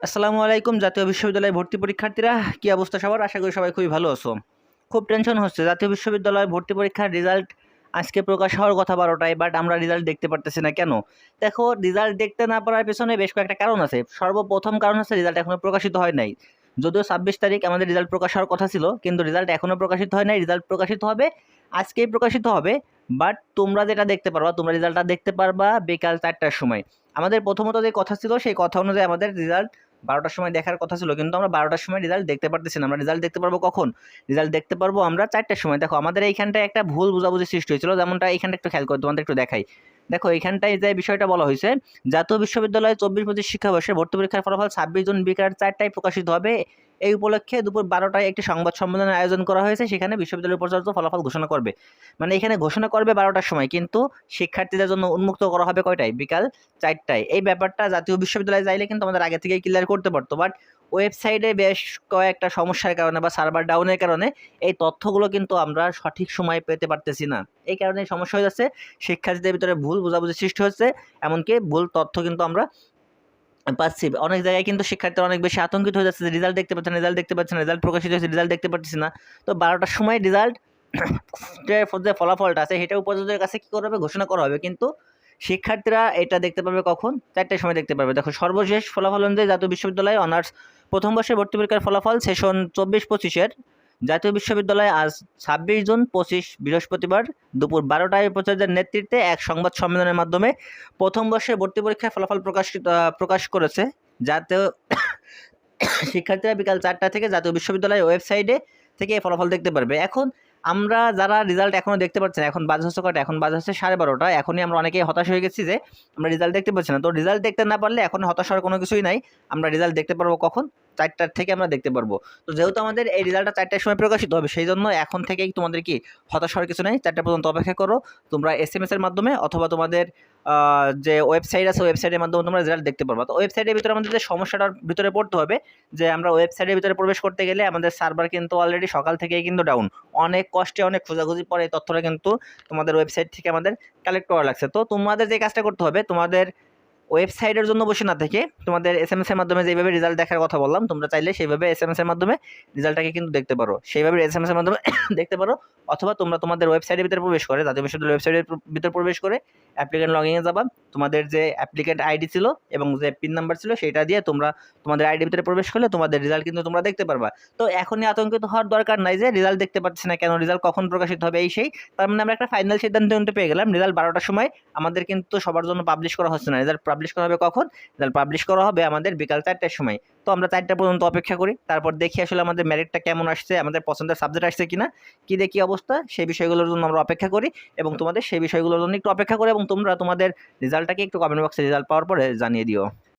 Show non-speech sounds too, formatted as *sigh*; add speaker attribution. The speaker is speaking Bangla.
Speaker 1: আসসালামু আলাইকুম, জাতীয় বিশ্ববিদ্যালয়ে ভর্তি পরীক্ষার্থীরা। কী অবস্থা সবার? আশা করি সবাই খুবই ভালো আছো। খুব টেনশন হচ্ছে। জাতীয় বিশ্ববিদ্যালয়ে ভর্তি পরীক্ষার রেজাল্ট আজকে প্রকাশ হওয়ার কথা বারোটায় বাট আমরা রেজাল্ট দেখতে পারতেছি না কেন? দেখো রেজাল্ট দেখতে না পারার পেছনে বেশ কয়েকটা কারণ আছে। সর্বপ্রথম কারণ হচ্ছে রেজাল্ট এখনও প্রকাশিত হয় নাই। যদিও ছাব্বিশ তারিখ আমাদের রেজাল্ট প্রকাশ হওয়ার কথা ছিল, কিন্তু রেজাল্ট এখনও প্রকাশিত হয় নাই। রেজাল্ট প্রকাশিত হবে, আজকেই প্রকাশিত হবে। বাট তোমরা যেটা দেখতে পারবা, তোমরা রেজাল্টটা দেখতে পারবা বিকাল চারটার সময়। আমাদের প্রথমত যে কথা ছিল, সেই কথা অনুযায়ী আমাদের রেজাল্ট বারোটার সময় দেখার কথা ছিল, কিন্তু আমরা বারোটার সময় রেজাল্ট দেখতে পারতেছি না। আমরা রেজাল্ট দেখতে পারব কখন? রেজাল্ট দেখতে পারব আমরা চারটার সময়। দেখো, আমাদের এইখানটায় একটা ভুল বোঝাবুঝি সৃষ্টি হয়েছিল, যেমনটা এইখানটা একটু খেয়াল করে তোমাদের একটু দেখাই। দেখো এইখানটায় যে বিষয়টা বলা হয়েছে, জাতীয় বিশ্ববিদ্যালয়ে চব্বিশ পঁচিশ শিক্ষাবর্ষে ভর্তি পরীক্ষার ফলাফল ছাব্বিশ জুন বিকাল চারটায় প্রকাশিত হবে। এই উপলক্ষে দুপুর বারোটায় একটি সংবাদ সম্মেলনের আয়োজন করা হয়েছে, সেখানে বিশ্ববিদ্যালয় পর্যাপ্ত ফলাফল ঘোষণা করবে। মানে এখানে ঘোষণা করবে বারোটার সময়, কিন্তু শিক্ষার্থীদের জন্য উন্মুক্ত করা হবে কয়টায়? বিকাল চারটায়। এই ব্যাপারটা জাতীয় বিশ্ববিদ্যালয়ে যাইলে কিন্তু আমাদের আগে থেকেই ক্লিয়ার করতে পারতো বাট ওয়েবসাইটে বেশ কয়েকটা সমস্যার কারণে বা সার্ভার ডাউনের কারণে এই তথ্যগুলো কিন্তু আমরা সঠিক সময় পেতে পারতেছি না। এই কারণে সমস্যা হয়ে যাচ্ছে, শিক্ষার্থীদের ভিতরে ভুল বোঝাবুঝি সৃষ্টি হচ্ছে, এমনকি ভুল তথ্য কিন্তু আমরা পাচ্ছি। অনেক জায়গায় কিন্তু শিক্ষার্থীরা অনেক বেশি আতঙ্কিত হয়ে যাচ্ছে রেজাল্ট দেখতে পাচ্ছে রেজাল্ট দেখতে পাচ্ছে না রেজাল্ট প্রকাশিত হয়েছে রেজাল্ট দেখতে পাচ্ছি না। তো বারোটার সময় রেজাল্ট *coughs* যে ফলাফলটা আছে, সেটা উপযোগের কাছে কী করা হবে, ঘোষণা করা হবে। কিন্তু শিক্ষার্থীরা এটা দেখতে পাবে কখন? চারটের সময় দেখতে পাবে দেখো, সর্বশেষ ফলাফল অনুযায়ী জাতীয় বিশ্ববিদ্যালয়ে অনার্স প্রথম বর্ষের ভর্তি পরীক্ষার ফলাফল সেশন চব্বিশ পঁচিশের। জাতীয় বিশ্ববিদ্যালয়ে আজ ছাব্বিশ জুন পঁচিশ বৃহস্পতিবার দুপুর বারোটায় উপাচার্যের নেতৃত্বে এক সংবাদ সম্মেলনের মাধ্যমে প্রথম বর্ষের ভর্তি পরীক্ষার ফলাফল প্রকাশিত, প্রকাশ করেছে। যাতে শিক্ষার্থীরা বিকাল চারটা থেকে জাতীয় বিশ্ববিদ্যালয়ের ওয়েবসাইটে থেকে ফলাফল দেখতে পারবে। এখন আমরা যারা রেজাল্ট এখনও দেখতে পাচ্ছি না, এখন বাজে হচ্ছে কটা এখন বাজে হচ্ছে সাড়ে বারোটা। এখনই আমরা অনেকেই হতাশ হয়ে গেছি যে আমরা রেজাল্ট দেখতে পাচ্ছি না। তো রেজাল্ট দেখতে না পারলে এখন হতাশ হওয়ার কোনো কিছুই নাই। আমরা রেজাল্ট দেখতে পারব কখন? চারটার থেকে আমরা দেখতে পারব। তো যেহেতু আমাদের এই রেজাল্টটা চারটার সময় প্রকাশিত হবে সেই জন্য এখন থেকেই তোমাদের কি হতাশ হওয়ার কিছু নেই। চারটা পর্যন্ত অপেক্ষা করো। তোমরা এস এর মাধ্যমে অথবা তোমাদের যে ওয়েবসাইট আছে ওয়েবসাইটের মাধ্যমে তোমরা রেজাল্ট দেখতে পারব। তো ওয়েবসাইটের ভিতরে আমাদের যে সমস্যাটার ভিতরে পড়তে হবে, যে আমরা ওয়েবসাইটের ভিতরে প্রবেশ করতে গেলে আমাদের সার্ভার কিন্তু অলরেডি সকাল থেকেই কিন্তু ডাউন অনেক কষ্টে, অনেক খোঁজাখুঁজি পরে এই তথ্যটা কিন্তু তোমাদের ওয়েবসাইট থেকে আমাদের কালেক্ট করা লাগছে। তো তোমাদের যে কাজটা করতে হবে, তোমাদের ওয়েবসাইটের জন্য বসে না থেকে তোমাদের এস এম এস এর মাধ্যমে যেভাবে রেজাল্ট দেখার কথা বললাম, তোমরা চাইলে সেইভাবে এস এম এস এর মাধ্যমে রেজাল্টটাকে কিন্তু দেখতে পারো। সেইভাবে এস এম এস এর মাধ্যমে *coughs* দেখতে পারো অথবা তোমরা তোমাদের ওয়েবসাইটের ভিতরে প্রবেশ করে, জাতীয় বিশ্ববিদ্যালয় ওয়েবসাইটের ভিতরে প্রবেশ করে অ্যাপ্লিকেন্ট লগইনে যাবা। তোমাদের যে অ্যাপ্লিকেন্ট আইডি ছিল এবং যে পিন নাম্বার ছিল সেটা দিয়ে তোমরা তোমাদের আইডির ভিতরে প্রবেশ করলে তোমাদের রেজাল্ট কিন্তু তোমরা দেখতে পারবা। তো এখনই আতঙ্কিত হওয়ার দরকার নাই যে রেজাল্ট দেখতে পাচ্ছি না কেন রেজাল্ট কখন প্রকাশিত হবে এই সেই। তার মানে আমরা একটা ফাইনাল সিদ্ধান্ত পেয়ে গেলাম। রেজাল্ট বারোটার সময় আমাদের কিন্তু সবার জন্য পাবলিশ করা হচ্ছে না। রেজাল্ট পাবলিশ করা হবে কখন? রেজাল্ট পাবলিশ করা হবে আমাদের বিকাল চারটার সময়। তো আমরা চারটা পর্যন্ত অপেক্ষা করি, তারপর দেখি আসলে আমাদের ম্যারিটটা কেমন আসছে, আমাদের পছন্দের সাবজেক্ট আসছে কিনা, কী দেখি অবস্থা, সেই বিষয়গুলোর জন্য আমরা অপেক্ষা করি এবং তোমাদের সেই বিষয়গুলোর জন্য একটু অপেক্ষা করি এবং তোমরা তোমাদের রেজাল্টটাকে একটু কমেন্ট বক্সে রেজাল্ট পাওয়ার পরে জানিয়ে দিও।